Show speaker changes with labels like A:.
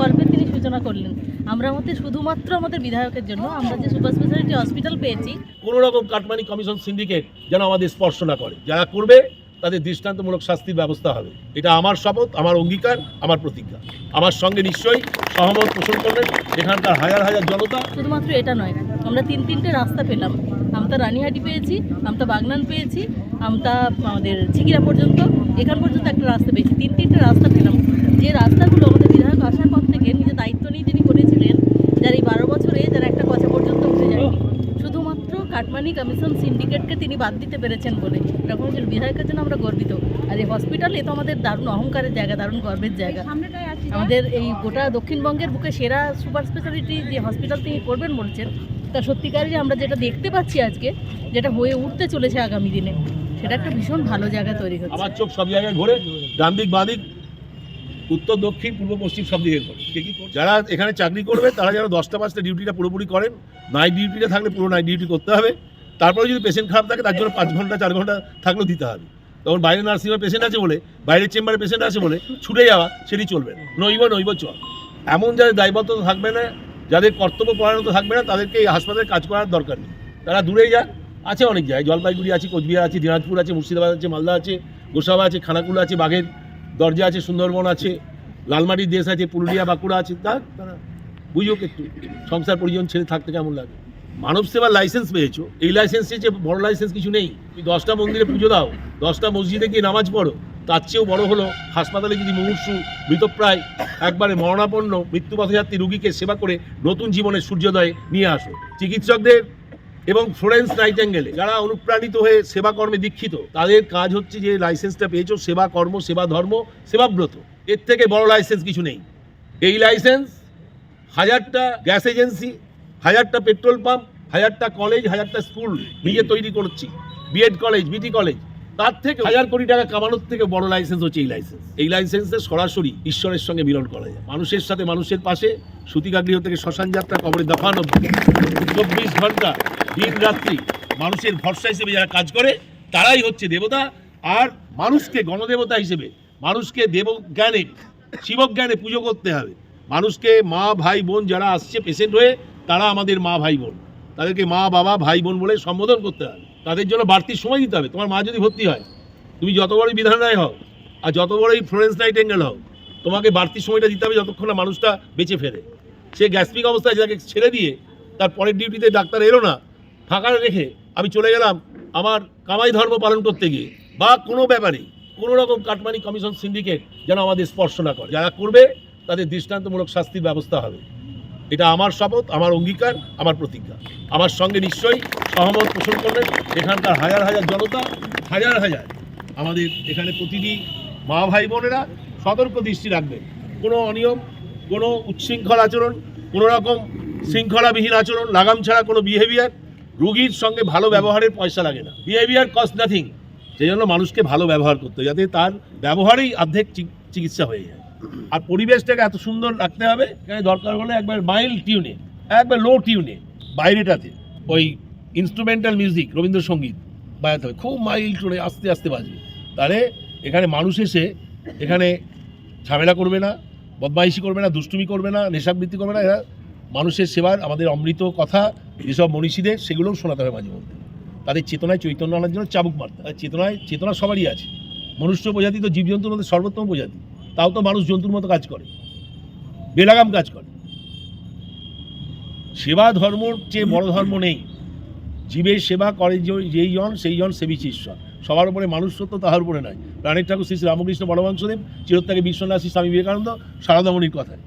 A: কল্পের তিনি সূচনা করলেন। আমরা আমাদের শুধুমাত্র আমাদের বিধায়কের জন্য আমরা যে সুপার স্পেশালিটি হসপিটাল পেয়েছি
B: কোনো রকম কাটমানি কমিশন সিন্ডিকেট যেন আমাদের স্পর্শ না করে। যারা করবে তাদের দৃষ্টান্তমূলক শাস্তির ব্যবস্থা হবে। এটা আমার শপথ আমার অঙ্গীকার আমার প্রতিজ্ঞা। আমার সঙ্গে নিশ্চয়ই সহমত পোষণ করবেন। এখানকার হাজার হাজার জনতা।
A: শুধুমাত্র এটা নয় আমরা তিন তিনটে রাস্তা পেলাম। আমতা রানীহাটি পেয়েছি আমতা বাগনান পেয়েছি আমতা আমাদের চিকিরা পর্যন্ত এখান পর্যন্ত একটা রাস্তা পেয়েছি। তিন তিনটে রাস্তা পেলাম। যে রাস্তাগুলো আমাদের বিধায়ক আসার পর থেকে নিজে দায়িত্ব নিয়ে যিনি করেছিলেন যার এই বারো বছরে যারা একটা কথা পর্যন্ত উঠে যায়নি। শুধুমাত্র কাটমানি কমিশন সিন্ডিকেটকে তিনি বাদ দিতে পেরেছেন বলে। এরকম একজন বিধায়কের জন্য আমরা গর্বিত। আর এই হসপিটাল এ তো আমাদের দারুণ অহংকারের জায়গা দারুণ গর্বের জায়গা। আমাদের এই গোটা দক্ষিণবঙ্গের বুকে সেরা সুপার স্পেশালিটি যে হসপিটাল তিনি করবেন বলছেন তা সত্যিকারই আমরা যেটা দেখতে পাচ্ছি আজকে যেটা হয়ে উঠতে চলেছে আগামী দিনে সেটা একটা ভীষণ ভালো জায়গা তৈরি হচ্ছে।
B: আমার চোখ সব জায়গায় ঘোরে ডান দিক বাঁ দিক উত্তর, দক্ষিণ, পূর্ব, পশ্চিম সব দিকে যারা এখানে চাকরি করবে, তারা যেন দশটা পাঁচটা ডিউটিটা পুরোপুরি করেন। নাইট ডিউটিটা থাকলে পুরো নাইট ডিউটি করতে হবে। তারপরে যদি পেশেন্ট খারাপ থাকে, তার জন্য পাঁচ ঘণ্টা, চার ঘণ্টা থাকলেও দিতে হবে। তখন বাইরে নার্সিংহোমে পেশেন্ট আছে বলে, বাইরের চেম্বারে পেশেন্ট আছে বলে, ছুটে যাওয়া, সেটি চলবে না। নইব নইব চল। এমন যাদের দায়বদ্ধতা থাকবে না, যাদের কর্তব্য পরায়ণত থাকবে না, তাদেরকে এই হাসপাতালে কাজ করার দরকার নেই। তারা দূরেই যাক। আছে অনেক জায়গায়। জলপাইগুড়ি আছে, কোচবিহার আছে, দিনাজপুর আছে, মুর্শিদাবাদ আছে, মালদা আছে, গোসাবা আছে, খানাকুলো আছে, বাঘের দরজা আছে, সুন্দরবন আছে। লালমাটির দেশ আছে পুরুলিয়া বাঁকুড়া আছে তা তারা বুঝুক একটু সংসার পরিজন ছেড়ে থাকতে কেমন লাগে? মানব সেবার লাইসেন্স পেয়েছ এই লাইসেন্স চেয়েছে বড় লাইসেন্স কিছু নেই তুমি দশটা মন্দিরে পুজো দাও দশটা মসজিদে গিয়ে নামাজ পড়ো তার চেয়েও বড় হলো হাসপাতালে যদি মুমূর্ষু মৃতপ্রায় একবারে মরণাপন্ন মৃত্যু পথযাত্রী রুগীকে সেবা করে নতুন জীবনের সূর্যোদয়ে নিয়ে আসো। চিকিৎসকদের এবং ফ্লোরেন্স নাইটেঙ্গেলে যারা অনুপ্রাণিত হয়ে সেবা কর্মে দীক্ষিত, তাদের কাজ হচ্ছে যে লাইসেন্সটা পেয়েছ, সেবা কর্ম, সেবা ধর্ম সেবাব্রত এর থেকে বড় লাইসেন্স কিছু নেই। এই লাইসেন্স হাজারটা গ্যাস এজেন্সি হাজারটা পেট্রোল পাম্প হাজারটা কলেজ হাজারটা স্কুল নিজে তৈরি করছি। বিএড কলেজ বিটি কলেজ তার থেকে হাজার কোটি টাকা কামানোর থেকে বড় লাইসেন্স হচ্ছে এই লাইসেন্স এই লাইসেন্সে সরাসরি ঈশ্বরের সঙ্গে মিলন করা যায়। মানুষের সাথে মানুষের পাশে, সুতিকাগৃহ থেকে শ্মশান যাত্রা কবরে দফান চব্বিশ ঘণ্টা দিন রাত্রি মানুষের ভরসা হিসেবে যারা কাজ করে, তারাই হচ্ছে দেবতা আর মানুষকে গণদেবতা হিসেবে, মানুষকে দেবজ্ঞানে, শিবজ্ঞানে পুজো করতে হবে। মানুষকে মা, ভাই, বোন যারা আসছে পেশেন্ট হয়ে, তারা আমাদের মা, ভাই, বোন। তাদেরকে মা, বাবা, ভাই, বোন বলে সম্বোধন করতে হবে। তাদের জন্য বাড়তি সময় দিতে হবে। তোমার মা যদি ভর্তি হয়, তুমি যত বড়ই বিধান রায় হও আর যত বড়ই ফ্লোরেন্স নাইটেঙ্গেল হও, তোমাকে বাড়তি সময়টা দিতে হবে যতক্ষণ না মানুষটা বেঁচে ফেরে। সে গ্যাস্ট্রিক অবস্থায় যাকে ছেড়ে দিয়ে তার পরের ডিউটিতে ডাক্তার এলো না ফাঁকা রেখে আমি চলে গেলাম আমার কামাই ধর্ম পালন করতে গিয়ে। বা কোনো ব্যাপারে কোনো রকম কাটমানি কমিশন সিন্ডিকেট যেন আমাদের স্পর্শ না করে। যারা করবে, তাদের দৃষ্টান্তমূলক শাস্তির ব্যবস্থা হবে। এটা আমার শপথ, আমার অঙ্গীকার, আমার প্রতিজ্ঞা। আমার সঙ্গে নিশ্চয়ই সহমত পোষণ করবেন। এখানকার হাজার হাজার জনতা, হাজার হাজার আমাদের এখানে প্রতিটি মা ভাই বোনেরা সতর্ক দৃষ্টি রাখবেন। কোনো অনিয়ম, কোনো উচ্ছৃঙ্খল আচরণ, কোনো রকম শৃঙ্খলাবিহীন আচরণ, লাগাম ছাড়া কোনো বিহেভিয়ার রুগীর সঙ্গে ভালো ব্যবহারের পয়সা লাগে না। বিহেভিয়ার কস্ট নাথিং সেই জন্য মানুষকে ভালো ব্যবহার করতে হবে, যাতে তার ব্যবহারেই অর্ধেক চিকিৎসা হয়ে যায়। আর পরিবেশটাকে এত সুন্দর রাখতে হবে এখানে দরকার হলে একবার মাইল্ড টিউনে একবার লো টিউনে বাইরেটাতে ওই ইনস্ট্রুমেন্টাল মিউজিক রবীন্দ্রসঙ্গীত বাজাতে হবে। খুব মাইল্ড টোনে আস্তে আস্তে বাজবে। তাহলে এখানে মানুষ এসে এখানে ঝামেলা করবে না বদমাইশি করবে না দুষ্টুমি করবে না নেশাবৃত্তি করবে না এরা মানুষের সেবার, আমাদের অমৃত কথা, যেসব মনীষীদের, সেগুলোও শোনাতে হবে মাঝে মধ্যে। তাদের চেতনায় চৈতন্য আনার জন্য চাবুক মারতে হয়। চেতনায়, চেতনা সবারই আছে। মনুষ্য প্রজাতি তো জীবজন্তুর মধ্যে সর্বোত্তম প্রজাতি। তাও তো মানুষ জন্তুর মতো কাজ করে। বেলাগাম কাজ করে। সেবা ধর্মর চেয়ে বড় ধর্ম নেই। জীবের সেবা করে যেই জন, সেই জন সেবিছে ঈশ্বর। সবার উপরে মানুষ সত্য তাহার উপরে নয় প্রাণের ঠাকুর শ্রী শ্রী রামকৃষ্ণ বড়বংশদেব চিরত্যাগে বিশ্বনাথী স্বামী বিবেকানন্দ সারদামণির কথায়।